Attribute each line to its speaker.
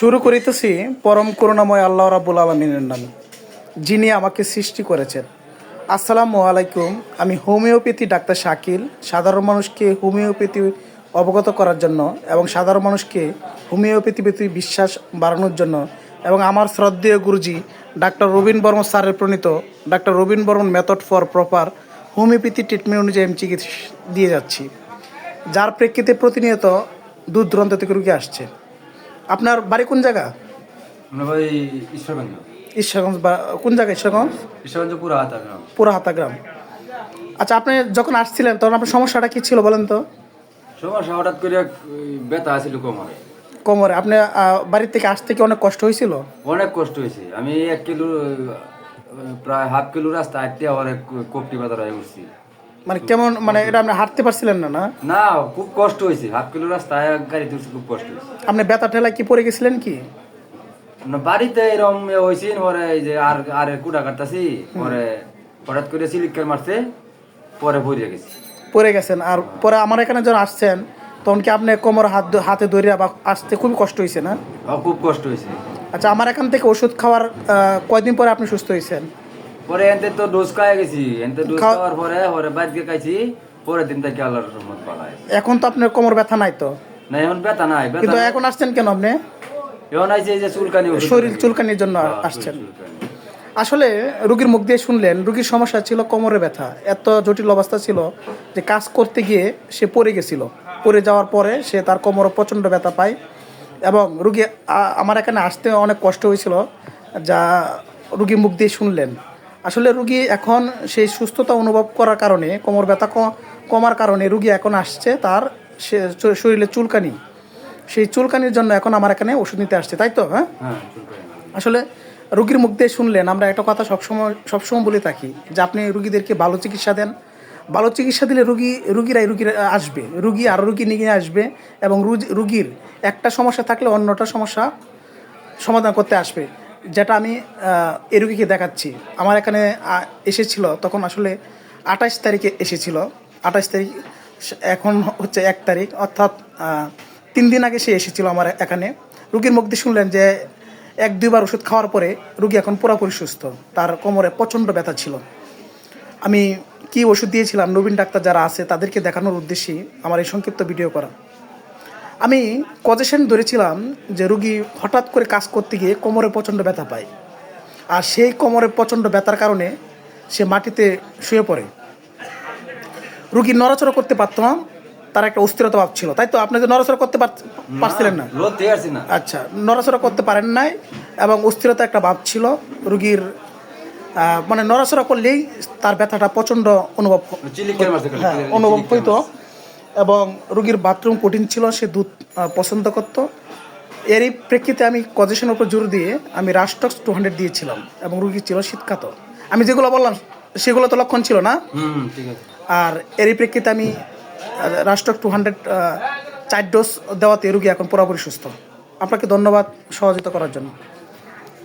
Speaker 1: শুরু করিতেছি পরম করুণাময় আল্লাহ রাবুল আলমিনের নামে, যিনি আমাকে সৃষ্টি করেছেন। আসসালামু আলাইকুম, আমি হোমিওপ্যাথি ডাক্তার শাকিল, সাধারণ মানুষকে হোমিওপ্যাথি অবগত করার জন্য এবং সাধারণ মানুষকে হোমিওপ্যাথি প্রতি বিশ্বাস বাড়ানোর জন্য এবং আমার শ্রদ্ধেয় গুরুজি ডাক্তার রবীন বর্মন স্যারের প্রণীত doctor Robin Barman method for proper homeopathy treatment অনুযায়ী আমি চিকিৎসা দিয়ে যাচ্ছি, যার প্রেক্ষিতে প্রতিনিয়ত দূর দূরান্ত থেকে রুগী আসছে। আপনার বাড়ি কোন জায়গা?
Speaker 2: আমরা ভাই ঈশ্বরগঞ্জ।
Speaker 1: ঈশ্বরগঞ্জ বা কোন জায়গা ঈশ্বরগঞ্জ?
Speaker 2: ঈশ্বরগঞ্জ পুরো হাতা গ্রাম।
Speaker 1: পুরো হাতাগ্রাম আচ্ছা আপনি যখন আসছিলেন তখন আপনার সমস্যাটা কি ছিল বলেন তো?
Speaker 2: সমস্যা হঠাৎ করে ব্যথা আছিল কোমরে।
Speaker 1: কোমরে। আপনি বাড়ির থেকে আসতে কি অনেক কষ্ট হয়েছিল?
Speaker 2: অনেক কষ্ট হয়েছে। আমি এক কিলো প্রায় হাফ কিলো রাস্তা আটতে অনেক কোপটি ব্যথা হয়ে উঠছি
Speaker 1: মানে কেমন মানে এটা আপনি হাঁটতে পারছিলেন না না?
Speaker 2: না খুব কষ্ট হয়েছে। হাফ কিলো রাস্তা এক গাড়িতে উঠছি খুব কষ্ট হয়েছে।
Speaker 1: আপনি ব্যথা ঠেলা কি পড়ে গেছিলেন কি?
Speaker 2: না, বাড়িতে এরকম হয়েছে পরে এই যে আর আর কুটা কাটতাছি পরে হঠাৎ করে সিলিকার মারছে পরে ভরিয়ে গেছি।
Speaker 1: পড়ে গেছেন। আর পরে আমার এখানে যখন আসছেন তখন কি আপনি কোমর হাত হাতে ধরে বা আসতে খুবই কষ্ট হয়েছে না?
Speaker 2: খুব কষ্ট হয়েছে।
Speaker 1: আচ্ছা আমার এখান থেকে ওষুধ খাওয়ার কয়দিন পরে আপনি সুস্থ হয়েছেন?
Speaker 2: পরে এনতে তো ডোজ খাই গেছি এনতে ডোজ খাওয়ার পরে পরে বাইরে খাইছি পরের দিন থেকে আল্লাহর রহমত পালায়।
Speaker 1: এখন তো আপনার কোমর ব্যথা নাই তো?
Speaker 2: না এখন ব্যথা নাই
Speaker 1: কিন্তু এখন আসছেন কেন আপনি?
Speaker 2: এখন আইছে এই যে চুলকানি
Speaker 1: শরীর চুলকানির জন্য
Speaker 2: হ্যাঁ,
Speaker 1: আসছেন। আসলে রুগীর মুখ দিয়ে শুনলেন রুগীর সমস্যা ছিল কোমরে ব্যথা। এত জটিল অবস্থা ছিল যে কাজ করতে গিয়ে সে পড়ে গেছিল। পড়ে যাওয়ার পরে সে তার কোমরে প্রচণ্ড ব্যথা পায় এবং রুগী আমার এখানে আসতে অনেক কষ্ট হয়েছিল যা রুগী মুখ দিয়ে শুনলেন। আসলে রুগী এখন সেই সুস্থতা অনুভব করার কারণে কোমর ব্যথা কমার কারণে রুগী এখন আসছে তার শরীরে চুলকানি। সেই চুলকানির জন্য এখন আমার এখানে ওষুধ নিতে আসছে তাই তো হ্যাঁ?
Speaker 2: হ্যাঁ
Speaker 1: আসলে রুগীর মুখ দিয়ে শুনলেন আমরা একটা কথা সবসময় সবসময় বলে থাকি যে আপনি রুগীদেরকে ভালো চিকিৎসা দেন। ভালো চিকিৎসা দিলে রুগী রুগীরাই রুগীরা আসবে। রুগী আর রুগী নিয়ে আসবে এবং রুগী- রুগীর একটা সমস্যা থাকলে অন্যটা সমস্যা সমাধান করতে আসবে। যেটা আমি এই রুগীকে দেখাচ্ছি। আমার এখানে এসেছিল তখন আসলে আঠাশ তারিখে এসেছিল। আঠাশ তারিখ এখন হচ্ছে এক তারিখ, অর্থাৎ তিন দিন আগে সে এসেছিল আমার এখানে। রুগীর মুখ দিয়ে শুনলেন যে এক, দুইবার ওষুধ খাওয়ার পরে রুগী এখন পুরোপুরি সুস্থ। তার কোমরে প্রচণ্ড ব্যথা ছিল। আমি কি ওষুধ দিয়েছিলাম, নবীন ডাক্তার যারা আছে তাদেরকে দেখানোর উদ্দেশ্যেই আমার এই সংক্ষিপ্ত ভিডিও করা। আমি কজেশন ধরেছিলাম যে রুগী হঠাৎ করে কাজ করতে গিয়ে কোমরে প্রচণ্ড ব্যথা পায়। আর সেই কোমরে প্রচণ্ড ব্যথার কারণে সে মাটিতে শুয়ে পড়ে। রুগী নড়াচড়া করতে পারত না তার একটা অস্থিরতা ভাব ছিল। তাই তো আপনি যে নড়াচড়া করতে পার- পারছিলেন না? আচ্ছা নড়াচড়া করতে পারেন নাই এবং অস্থিরতা একটা ভাব ছিল। রুগীর মানে নড়াচড়া করলেই তার ব্যথাটা প্রচণ্ড অনুভব হ্যাঁ অনুভব হইতো। এবং রুগীর বাথরুম কঠিন ছিল সে দুধ পছন্দ করত। এরই প্রেক্ষিতে আমি কজেশনের উপর জোর দিয়ে আমি রাস্টক্স টু হান্ড্রেড দিয়েছিলাম এবং রুগী ছিল শীতকাতর। আমি যেগুলো বললাম সেগুলো তো লক্ষণ ছিল না? আর এরই প্রেক্ষিতে আমি রাষ্ট্রক টু হান্ড্রেড চার ডোজ দেওয়াতে রুগী এখন পুরোপুরি সুস্থ। আপনাকে ধন্যবাদ সহযোগিতা করার জন্য।